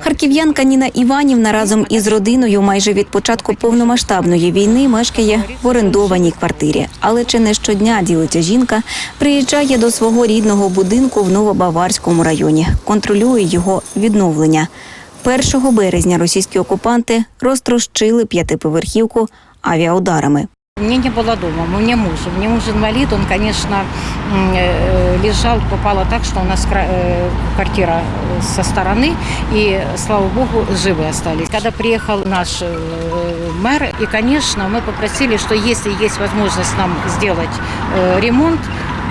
Харків'янка Ніна Іванівна разом із родиною майже від початку повномасштабної війни мешкає в орендованій квартирі. Але чи не щодня ділиться жінка, приїжджає до свого рідного будинку в Новобаварському районі, контролює його відновлення. 1 березня російські окупанти розтрощили п'ятиповерхівку авіаударами. Мне не было дома, у меня муж. У меня муж инвалид, он, конечно, м, э, лежал, попало так, что у нас кра- э, квартира э, со стороны, и, слава богу, живы остались. Когда приехал наш э, мэр, и, конечно, мы попросили, что если есть возможность нам сделать э, ремонт,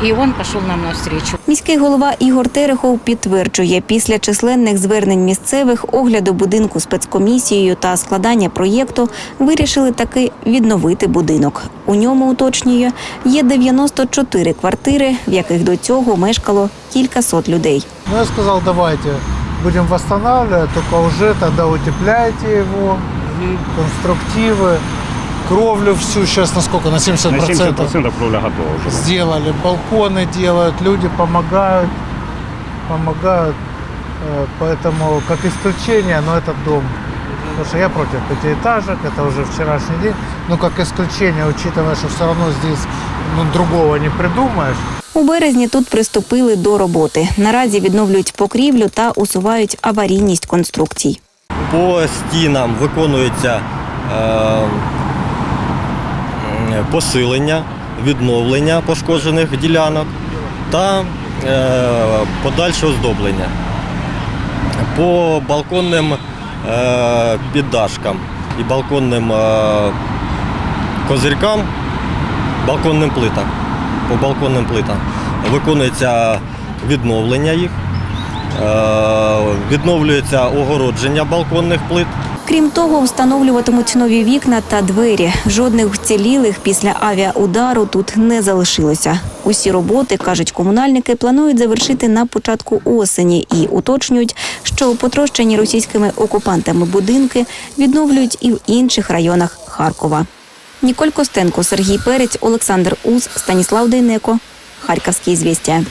и он пошел нам навстречу. Міський голова Ігор Терехов підтверджує, після численних звернень місцевих огляду будинку спецкомісією та складання проєкту вирішили таки відновити будинок. У ньому уточнює є 94 квартири, в яких до цього мешкало кількасот людей. Ну, я сказал, давайте будем восстанавливать, только уже тогда утепляйте его, конструктивы, кровлю всю сейчас на сколько, на 70%, На 70% кровля готова вже. сделали, балконы делают, люди помогают, помогают, Э, поэтому как исключение, но это дом. Потому что я против пятиэтажек, это уже вчерашний день, но как исключение, учитывая, что все равно здесь ну, другого не придумаешь, У березні тут приступили до роботи. Наразі відновлюють покрівлю та усувають аварійність конструкцій. По стінам виконується е, м, посилення, відновлення пошкоджених ділянок та е, подальше оздоблення. По балконним е, піддашкам і балконним е, козирькам, балконним плитам, по балконним плитам виконується відновлення їх. Е, Відновлюється огородження балконних плит. Крім того, встановлюватимуть нові вікна та двері. Жодних вцілілих після авіаудару тут не залишилося. Усі роботи, кажуть комунальники, планують завершити на початку осені і уточнюють, що потрощені російськими окупантами будинки відновлюють і в інших районах Харкова. Ніколь Костенко, Сергій Перець, Олександр Ус, Станіслав Дейнеко. Харківські звістя.